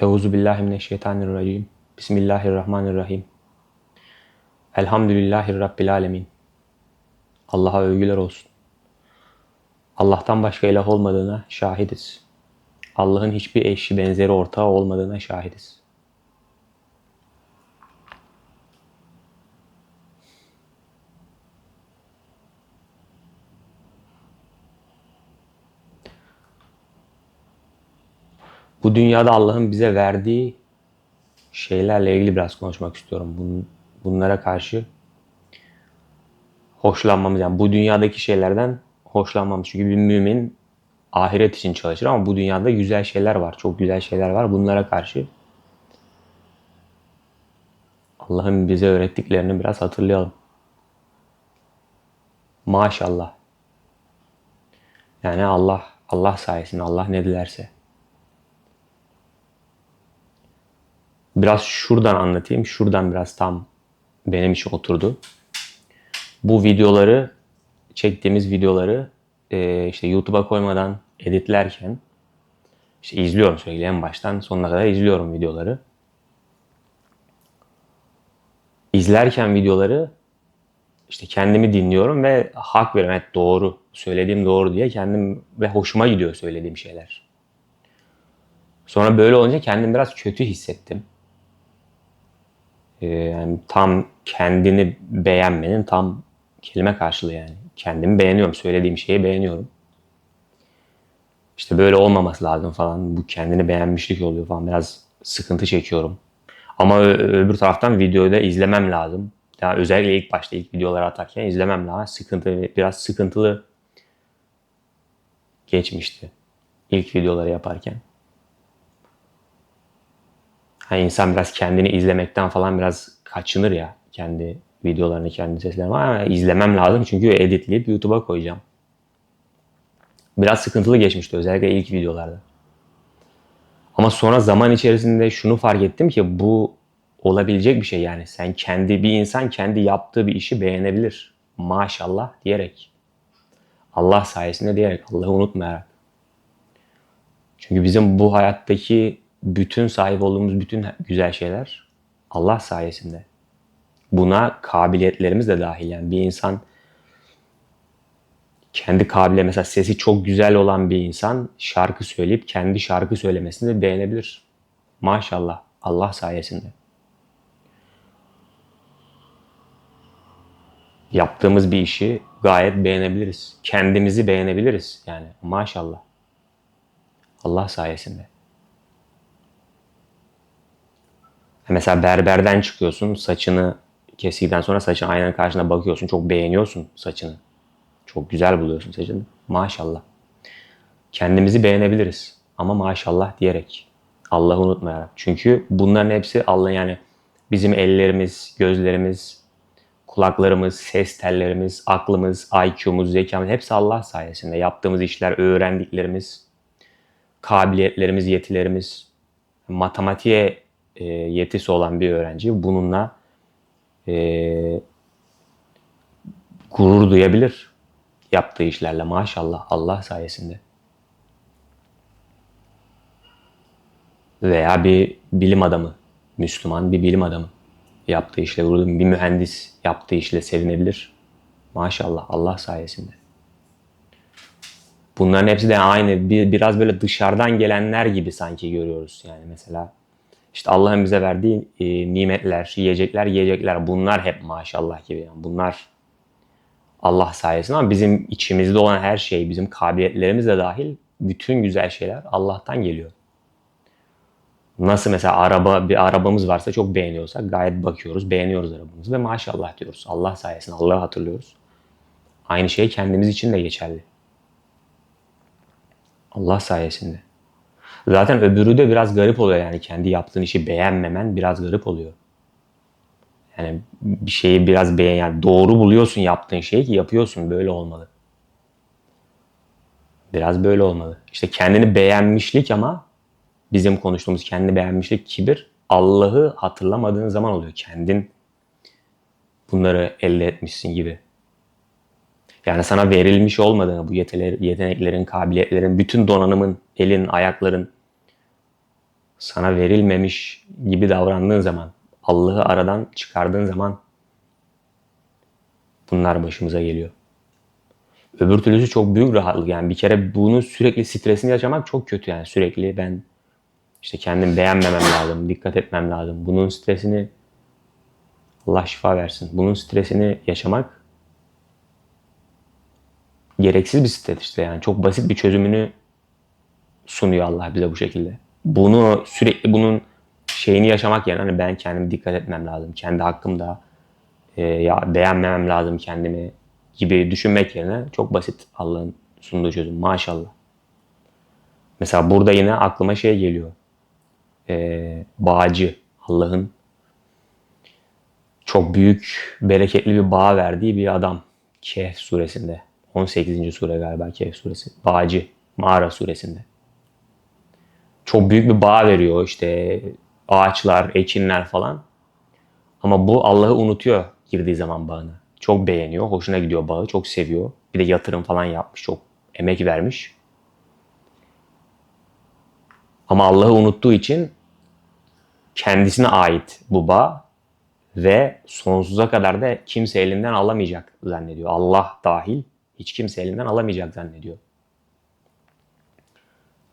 Euzu billahi mineşşeytanirracim. Bismillahirrahmanirrahim. Elhamdülillahi rabbil alamin. Allah'a övgüler olsun. Allah'tan başka ilah olmadığına şahidiz. Allah'ın hiçbir eşi benzeri ortağı olmadığına şahidiz. Bu dünyada Allah'ın bize verdiği şeylerle ilgili biraz konuşmak istiyorum. Bun, bunlara karşı hoşlanmamız yani bu dünyadaki şeylerden hoşlanmamız. Çünkü bir mümin ahiret için çalışır ama bu dünyada güzel şeyler var. Çok güzel şeyler var. Bunlara karşı Allah'ın bize öğrettiklerini biraz hatırlayalım. Maşallah. Yani Allah Allah sayesinde Allah ne dilerse. Biraz şuradan anlatayım. Şuradan biraz tam benim için oturdu. Bu videoları çektiğimiz videoları e, işte YouTube'a koymadan editlerken işte izliyorum sürekli en baştan sonuna kadar izliyorum videoları. İzlerken videoları işte kendimi dinliyorum ve hak veriyorum. Evet doğru, söylediğim doğru diye kendim ve hoşuma gidiyor söylediğim şeyler. Sonra böyle olunca kendimi biraz kötü hissettim. Ee, yani tam kendini beğenmenin tam kelime karşılığı yani. Kendimi beğeniyorum, söylediğim şeyi beğeniyorum. İşte böyle olmaması lazım falan. Bu kendini beğenmişlik oluyor falan. Biraz sıkıntı çekiyorum. Ama öbür taraftan videoyu da izlemem lazım. Yani özellikle ilk başta ilk videoları atarken izlemem lazım. Sıkıntı, biraz sıkıntılı geçmişti. ilk videoları yaparken. Hani insan biraz kendini izlemekten falan biraz kaçınır ya. Kendi videolarını, kendi seslerini. Ama izlemem lazım çünkü editleyip YouTube'a koyacağım. Biraz sıkıntılı geçmişti özellikle ilk videolarda. Ama sonra zaman içerisinde şunu fark ettim ki bu olabilecek bir şey yani. Sen kendi bir insan kendi yaptığı bir işi beğenebilir. Maşallah diyerek. Allah sayesinde diyerek. Allah'ı unutmayarak. Çünkü bizim bu hayattaki bütün sahip olduğumuz bütün güzel şeyler Allah sayesinde. Buna kabiliyetlerimiz de dahil. Yani bir insan kendi kabile mesela sesi çok güzel olan bir insan şarkı söyleyip kendi şarkı söylemesini de beğenebilir. Maşallah Allah sayesinde. Yaptığımız bir işi gayet beğenebiliriz. Kendimizi beğenebiliriz yani maşallah. Allah sayesinde. Mesela berberden çıkıyorsun, saçını kestikten sonra saçın aynanın karşına bakıyorsun, çok beğeniyorsun saçını. Çok güzel buluyorsun saçını. Maşallah. Kendimizi beğenebiliriz ama maşallah diyerek. Allah'ı unutmayarak. Çünkü bunların hepsi Allah yani bizim ellerimiz, gözlerimiz, kulaklarımız, ses tellerimiz, aklımız, IQ'muz, zekamız hepsi Allah sayesinde. Yaptığımız işler, öğrendiklerimiz, kabiliyetlerimiz, yetilerimiz, matematiğe e, yetisi olan bir öğrenci bununla e, gurur duyabilir yaptığı işlerle maşallah Allah sayesinde. Veya bir bilim adamı, Müslüman bir bilim adamı yaptığı işle gurur bir mühendis yaptığı işle sevinebilir. Maşallah Allah sayesinde. Bunların hepsi de aynı bir, biraz böyle dışarıdan gelenler gibi sanki görüyoruz. Yani mesela işte Allah'ın bize verdiği e, nimetler, yiyecekler, yiyecekler bunlar hep maşallah gibi. Yani bunlar Allah sayesinde ama bizim içimizde olan her şey, bizim kabiliyetlerimiz de dahil bütün güzel şeyler Allah'tan geliyor. Nasıl mesela araba bir arabamız varsa çok beğeniyorsak gayet bakıyoruz, beğeniyoruz arabamızı ve maşallah diyoruz. Allah sayesinde Allah'ı hatırlıyoruz. Aynı şey kendimiz için de geçerli. Allah sayesinde. Zaten öbürü de biraz garip oluyor yani kendi yaptığın işi beğenmemen biraz garip oluyor. Yani bir şeyi biraz beğen yani doğru buluyorsun yaptığın şeyi ki yapıyorsun böyle olmalı. Biraz böyle olmalı. İşte kendini beğenmişlik ama bizim konuştuğumuz kendini beğenmişlik kibir Allah'ı hatırlamadığın zaman oluyor. Kendin bunları elde etmişsin gibi. Yani sana verilmiş olmadığını bu yeteneklerin, kabiliyetlerin, bütün donanımın, elin, ayakların sana verilmemiş gibi davrandığın zaman, Allah'ı aradan çıkardığın zaman bunlar başımıza geliyor. Öbür türlüsü çok büyük rahatlık. Yani bir kere bunu sürekli stresini yaşamak çok kötü yani. Sürekli ben işte kendim beğenmemem lazım, dikkat etmem lazım. Bunun stresini Allah şifa versin. Bunun stresini yaşamak gereksiz bir stres işte yani. Çok basit bir çözümünü sunuyor Allah bize bu şekilde. Bunu sürekli bunun şeyini yaşamak yani hani ben kendime dikkat etmem lazım. Kendi hakkımda e, ya beğenmemem lazım kendimi gibi düşünmek yerine çok basit Allah'ın sunduğu çözüm. Maşallah. Mesela burada yine aklıma şey geliyor. Ee, bağcı. Allah'ın çok büyük, bereketli bir bağ verdiği bir adam. Kehf suresinde. 18. sure galiba Kehf suresi. Bağcı. Mağara suresinde. Çok büyük bir bağ veriyor işte ağaçlar, ekinler falan. Ama bu Allah'ı unutuyor girdiği zaman bağına. Çok beğeniyor, hoşuna gidiyor bağı, çok seviyor. Bir de yatırım falan yapmış, çok emek vermiş. Ama Allah'ı unuttuğu için kendisine ait bu bağ ve sonsuza kadar da kimse elinden alamayacak zannediyor. Allah dahil hiç kimse elinden alamayacak zannediyor.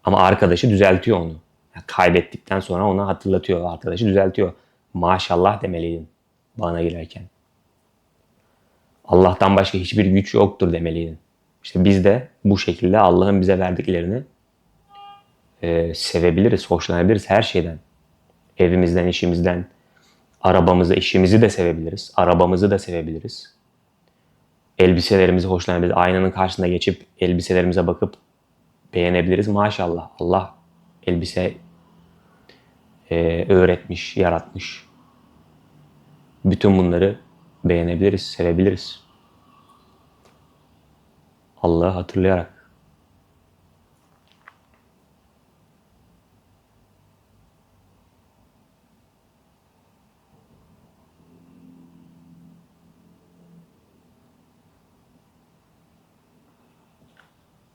Ama arkadaşı düzeltiyor onu. Yani kaybettikten sonra ona hatırlatıyor. Arkadaşı düzeltiyor. Maşallah demeliydin bana girerken. Allah'tan başka hiçbir güç yoktur demeliydin. İşte biz de bu şekilde Allah'ın bize verdiklerini e, sevebiliriz, hoşlanabiliriz her şeyden. Evimizden, işimizden, arabamızı, işimizi de sevebiliriz. Arabamızı da sevebiliriz. Elbiselerimizi hoşlanabiliriz. Aynanın karşısında geçip elbiselerimize bakıp beğenebiliriz. Maşallah Allah elbise e, öğretmiş, yaratmış. Bütün bunları beğenebiliriz, sevebiliriz. Allah'ı hatırlayarak.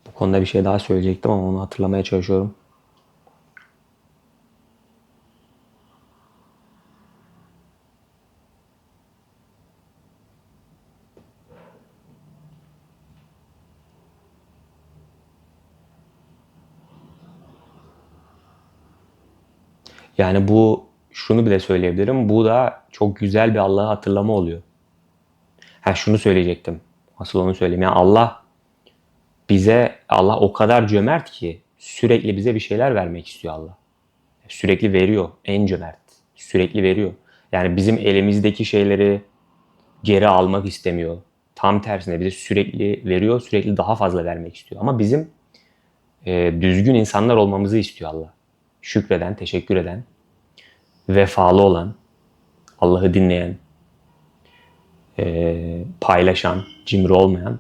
Bu konuda bir şey daha söyleyecektim ama onu hatırlamaya çalışıyorum. Yani bu şunu bile söyleyebilirim. Bu da çok güzel bir Allah'ı hatırlama oluyor. Ha şunu söyleyecektim. Asıl onu söyleyeyim. Yani Allah bize Allah o kadar cömert ki sürekli bize bir şeyler vermek istiyor Allah. Sürekli veriyor. En cömert. Sürekli veriyor. Yani bizim elimizdeki şeyleri geri almak istemiyor. Tam tersine bize sürekli veriyor. Sürekli daha fazla vermek istiyor. Ama bizim e, düzgün insanlar olmamızı istiyor Allah. Şükreden, teşekkür eden, vefalı olan, Allah'ı dinleyen, e, paylaşan, cimri olmayan,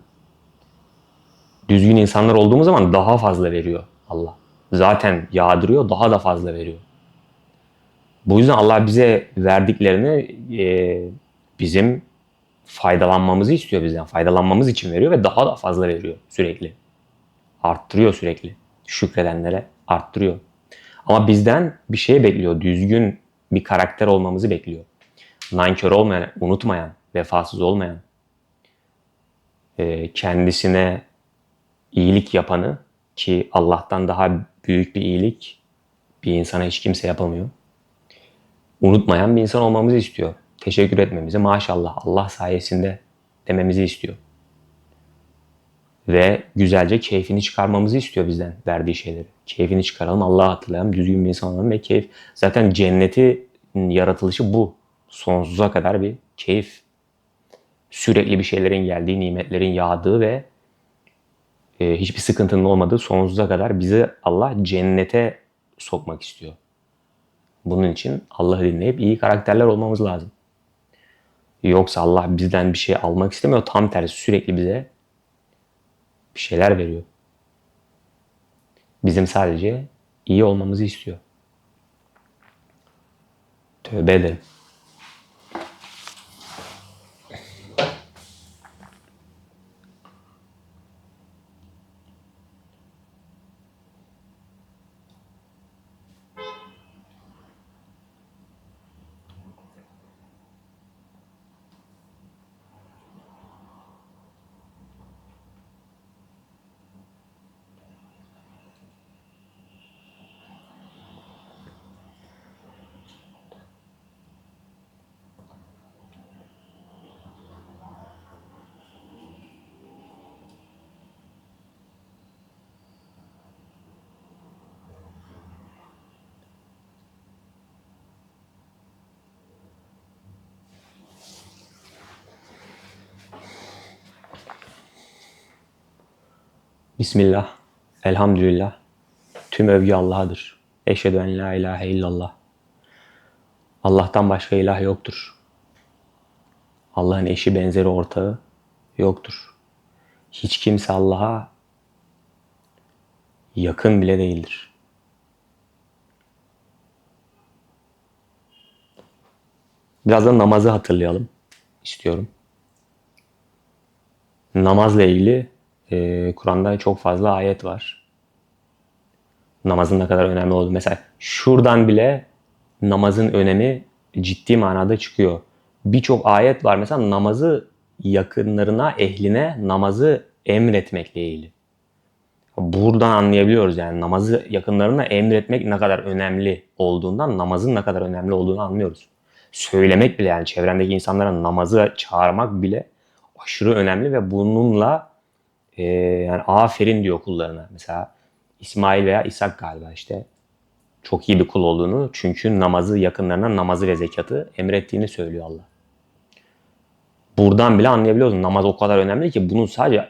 düzgün insanlar olduğumuz zaman daha fazla veriyor Allah. Zaten yağdırıyor, daha da fazla veriyor. Bu yüzden Allah bize verdiklerini e, bizim faydalanmamızı istiyor bizden. Faydalanmamız için veriyor ve daha da fazla veriyor sürekli. Arttırıyor sürekli. Şükredenlere arttırıyor. Ama bizden bir şey bekliyor. Düzgün bir karakter olmamızı bekliyor. Nankör olmayan, unutmayan, vefasız olmayan, e, kendisine iyilik yapanı ki Allah'tan daha büyük bir iyilik bir insana hiç kimse yapamıyor. Unutmayan bir insan olmamızı istiyor. Teşekkür etmemizi maşallah Allah sayesinde dememizi istiyor. Ve güzelce keyfini çıkarmamızı istiyor bizden verdiği şeyleri. Keyfini çıkaralım, Allah'ı hatırlayalım, düzgün bir insan olalım ve keyif. Zaten cenneti yaratılışı bu. Sonsuza kadar bir keyif. Sürekli bir şeylerin geldiği, nimetlerin yağdığı ve e, hiçbir sıkıntının olmadığı sonsuza kadar bizi Allah cennete sokmak istiyor. Bunun için Allah'ı dinleyip iyi karakterler olmamız lazım. Yoksa Allah bizden bir şey almak istemiyor. Tam tersi sürekli bize bir şeyler veriyor. Bizim sadece iyi olmamızı istiyor. Tövbe ederim. Bismillah, elhamdülillah. Tüm övgü Allah'adır. Eşhedü en la ilahe illallah. Allah'tan başka ilah yoktur. Allah'ın eşi benzeri ortağı yoktur. Hiç kimse Allah'a yakın bile değildir. Biraz da namazı hatırlayalım istiyorum. Namazla ilgili e, Kur'an'da çok fazla ayet var. Namazın ne kadar önemli olduğu. Mesela şuradan bile namazın önemi ciddi manada çıkıyor. Birçok ayet var mesela namazı yakınlarına, ehline namazı emretmekle ilgili. Buradan anlayabiliyoruz yani namazı yakınlarına emretmek ne kadar önemli olduğundan namazın ne kadar önemli olduğunu anlıyoruz. Söylemek bile yani çevrendeki insanlara namazı çağırmak bile aşırı önemli ve bununla e, yani aferin diyor kullarına. Mesela İsmail veya İshak galiba işte çok iyi bir kul olduğunu çünkü namazı yakınlarına namazı ve zekatı emrettiğini söylüyor Allah. Buradan bile anlayabiliyoruz. Namaz o kadar önemli ki bunu sadece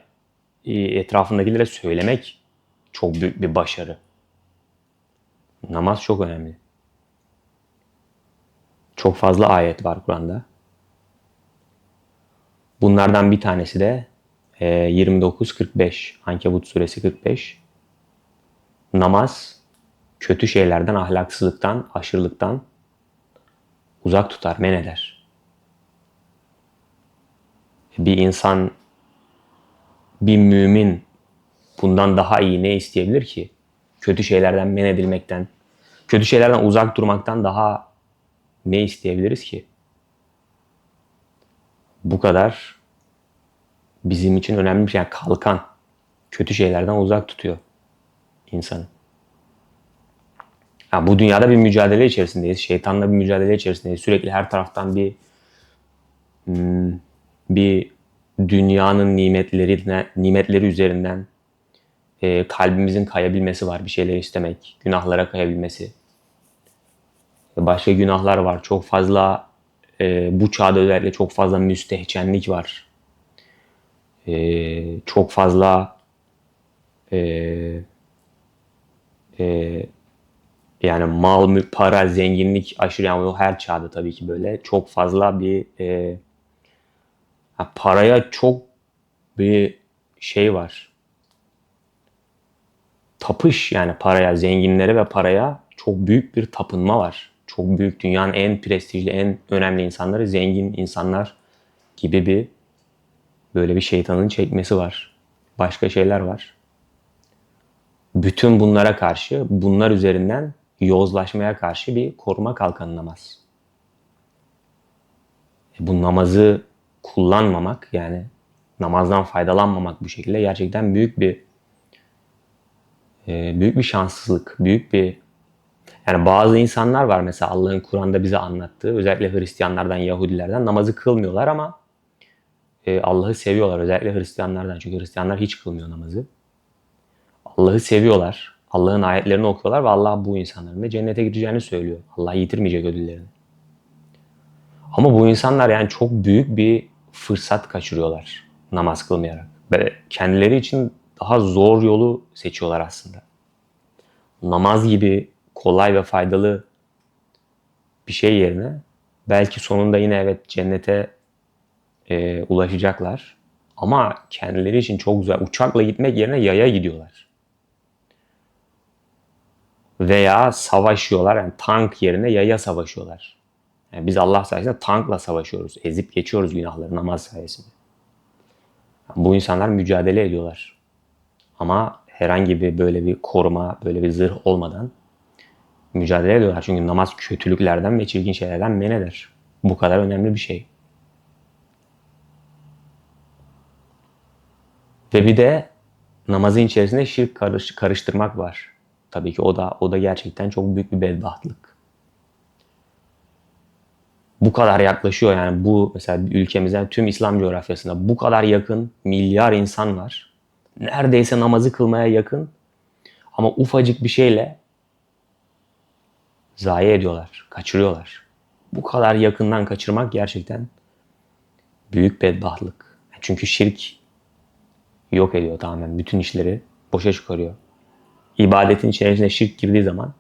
e, etrafındakilere söylemek çok büyük bir başarı. Namaz çok önemli. Çok fazla ayet var Kur'an'da. Bunlardan bir tanesi de 29-45 Ankebut suresi 45. Namaz kötü şeylerden, ahlaksızlıktan, aşırılıktan uzak tutar, men eder. Bir insan, bir mümin bundan daha iyi ne isteyebilir ki? Kötü şeylerden men edilmekten, kötü şeylerden uzak durmaktan daha ne isteyebiliriz ki? Bu kadar bizim için önemli bir şey. Yani kalkan, kötü şeylerden uzak tutuyor insanı. Yani bu dünyada bir mücadele içerisindeyiz. Şeytanla bir mücadele içerisindeyiz. Sürekli her taraftan bir hmm, bir dünyanın nimetleri nimetleri üzerinden e, kalbimizin kayabilmesi var. Bir şeyler istemek, günahlara kayabilmesi. Başka günahlar var. Çok fazla e, bu çağda özellikle çok fazla müstehcenlik var. E, çok fazla e, e, yani mal, para, zenginlik aşırı yani o her çağda tabii ki böyle çok fazla bir e, paraya çok bir şey var. Tapış yani paraya, zenginlere ve paraya çok büyük bir tapınma var. Çok büyük dünyanın en prestijli, en önemli insanları zengin insanlar gibi bir böyle bir şeytanın çekmesi var. Başka şeyler var. Bütün bunlara karşı, bunlar üzerinden yozlaşmaya karşı bir koruma kalkanı namaz. E, bu namazı kullanmamak yani namazdan faydalanmamak bu şekilde gerçekten büyük bir e, büyük bir şanssızlık, büyük bir yani bazı insanlar var mesela Allah'ın Kur'an'da bize anlattığı özellikle Hristiyanlardan, Yahudilerden namazı kılmıyorlar ama e, Allah'ı seviyorlar özellikle Hristiyanlardan çünkü Hristiyanlar hiç kılmıyor namazı. Allah'ı seviyorlar. Allah'ın ayetlerini okuyorlar ve Allah bu insanların da cennete gideceğini söylüyor. Allah yitirmeyecek ödüllerini. Ama bu insanlar yani çok büyük bir fırsat kaçırıyorlar namaz kılmayarak. Ve kendileri için daha zor yolu seçiyorlar aslında. Namaz gibi kolay ve faydalı bir şey yerine belki sonunda yine evet cennete e, ulaşacaklar. Ama kendileri için çok güzel uçakla gitmek yerine yaya gidiyorlar veya savaşıyorlar. Yani tank yerine yaya savaşıyorlar. Yani biz Allah sayesinde tankla savaşıyoruz. Ezip geçiyoruz günahları namaz sayesinde. Yani bu insanlar mücadele ediyorlar. Ama herhangi bir böyle bir koruma, böyle bir zırh olmadan mücadele ediyorlar. Çünkü namaz kötülüklerden ve çirkin şeylerden men eder. Bu kadar önemli bir şey. Ve bir de namazın içerisinde şirk karış, karıştırmak var. Tabii ki o da o da gerçekten çok büyük bir bedbahtlık. Bu kadar yaklaşıyor yani bu mesela ülkemizden tüm İslam coğrafyasında bu kadar yakın milyar insan var. Neredeyse namazı kılmaya yakın ama ufacık bir şeyle zayi ediyorlar, kaçırıyorlar. Bu kadar yakından kaçırmak gerçekten büyük bedbahtlık. Çünkü şirk yok ediyor tamamen bütün işleri boşa çıkarıyor. İbadetin içerisine şirk girdiği zaman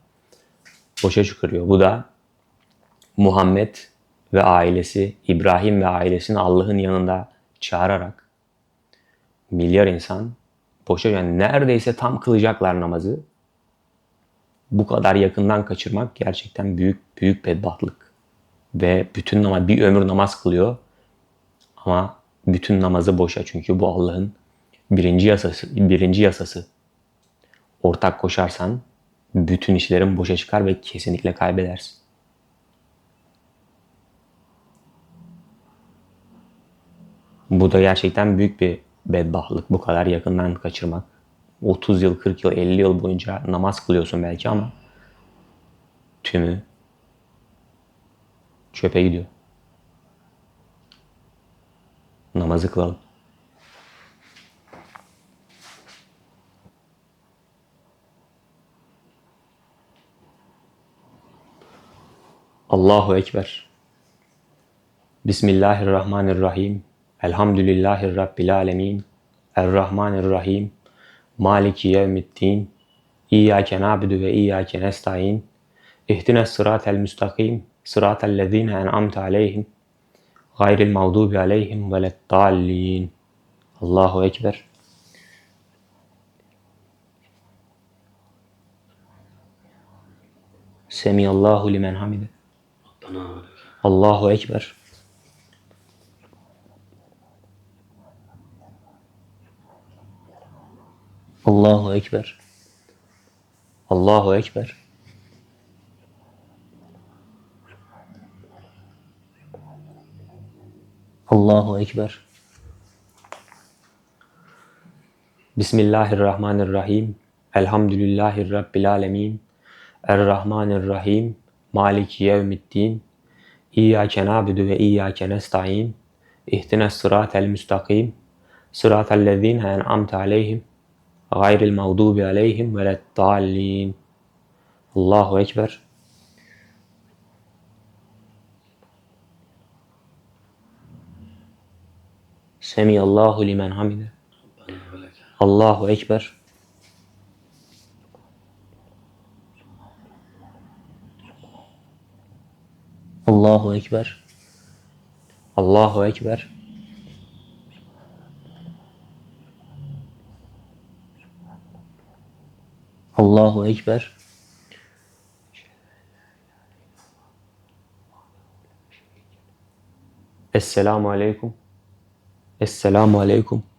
boşa çıkarıyor. Bu da Muhammed ve ailesi, İbrahim ve ailesini Allah'ın yanında çağırarak milyar insan boşa yani neredeyse tam kılacaklar namazı. Bu kadar yakından kaçırmak gerçekten büyük büyük bedbahtlık. Ve bütün namaz bir ömür namaz kılıyor ama bütün namazı boşa çünkü bu Allah'ın birinci yasası, birinci yasası. Ortak koşarsan bütün işlerin boşa çıkar ve kesinlikle kaybedersin. Bu da gerçekten büyük bir bedbahtlık. Bu kadar yakından kaçırmak. 30 yıl, 40 yıl, 50 yıl boyunca namaz kılıyorsun belki ama tümü çöpe gidiyor. Namazı kılalım. Allahu Ekber. Bismillahirrahmanirrahim. Elhamdülillahi Rabbil alemin. Errahmanirrahim. Maliki yevmiddin. İyyâke na'budu ve iyyâke nestaîn. İhdines sıratel müstakim. Sıratel lezîne en'amte aleyhim. Gayril mağdubi aleyhim veleddallin. Allahu Ekber. Semiyallahu limen hamide. Allahu Ekber. Allahu Ekber. Allahu Ekber. Allahu Ekber. Bismillahirrahmanirrahim. Elhamdülillahi Rabbil alemin. Errahmanirrahim. Maliki yevmiddin. İyyâke nâbudu ve iyyâke nesta'in. İhdines sıratel müstakim. Sıratel lezîne en'amte aleyhim. Gayril mağdubi aleyhim veleddallin. Allahu Ekber. Semiyallahu limen hamide. Allahu Ekber. Allahu Ekber. Allahu Ekber. Allahu Ekber. Esselamu Aleyküm. Esselamu Aleyküm.